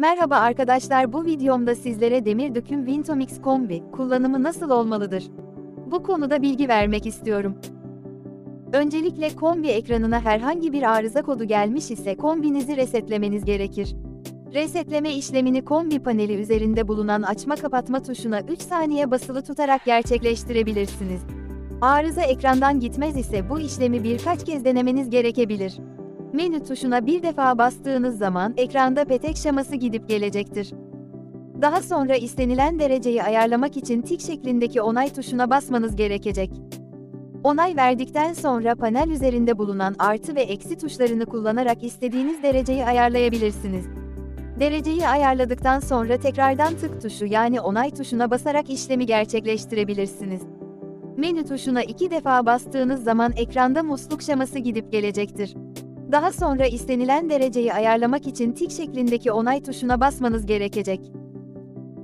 Merhaba arkadaşlar bu videomda sizlere demir döküm Vintomix kombi kullanımı nasıl olmalıdır? Bu konuda bilgi vermek istiyorum. Öncelikle kombi ekranına herhangi bir arıza kodu gelmiş ise kombinizi resetlemeniz gerekir. Resetleme işlemini kombi paneli üzerinde bulunan açma kapatma tuşuna 3 saniye basılı tutarak gerçekleştirebilirsiniz. Arıza ekrandan gitmez ise bu işlemi birkaç kez denemeniz gerekebilir. Menü tuşuna bir defa bastığınız zaman ekranda petek şaması gidip gelecektir. Daha sonra istenilen dereceyi ayarlamak için tik şeklindeki onay tuşuna basmanız gerekecek. Onay verdikten sonra panel üzerinde bulunan artı ve eksi tuşlarını kullanarak istediğiniz dereceyi ayarlayabilirsiniz. Dereceyi ayarladıktan sonra tekrardan tık tuşu yani onay tuşuna basarak işlemi gerçekleştirebilirsiniz. Menü tuşuna iki defa bastığınız zaman ekranda musluk şaması gidip gelecektir. Daha sonra istenilen dereceyi ayarlamak için tik şeklindeki onay tuşuna basmanız gerekecek.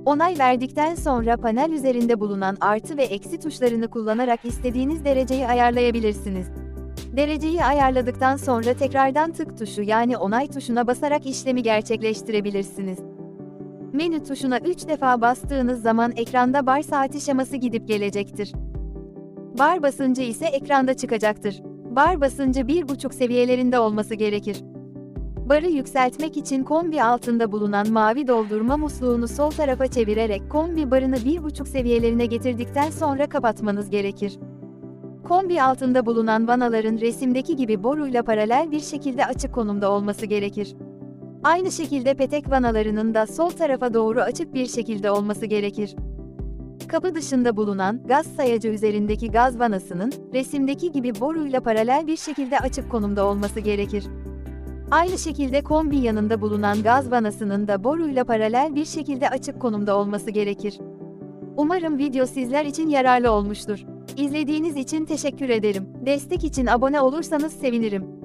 Onay verdikten sonra panel üzerinde bulunan artı ve eksi tuşlarını kullanarak istediğiniz dereceyi ayarlayabilirsiniz. Dereceyi ayarladıktan sonra tekrardan tık tuşu yani onay tuşuna basarak işlemi gerçekleştirebilirsiniz. Menü tuşuna 3 defa bastığınız zaman ekranda bar saati şaması gidip gelecektir. Bar basıncı ise ekranda çıkacaktır. Bar basıncı 1.5 seviyelerinde olması gerekir. Barı yükseltmek için kombi altında bulunan mavi doldurma musluğunu sol tarafa çevirerek kombi barını 1.5 seviyelerine getirdikten sonra kapatmanız gerekir. Kombi altında bulunan vanaların resimdeki gibi boruyla paralel bir şekilde açık konumda olması gerekir. Aynı şekilde petek vanalarının da sol tarafa doğru açık bir şekilde olması gerekir. Kapı dışında bulunan gaz sayacı üzerindeki gaz vanasının resimdeki gibi boruyla paralel bir şekilde açık konumda olması gerekir. Aynı şekilde kombi yanında bulunan gaz vanasının da boruyla paralel bir şekilde açık konumda olması gerekir. Umarım video sizler için yararlı olmuştur. İzlediğiniz için teşekkür ederim. Destek için abone olursanız sevinirim.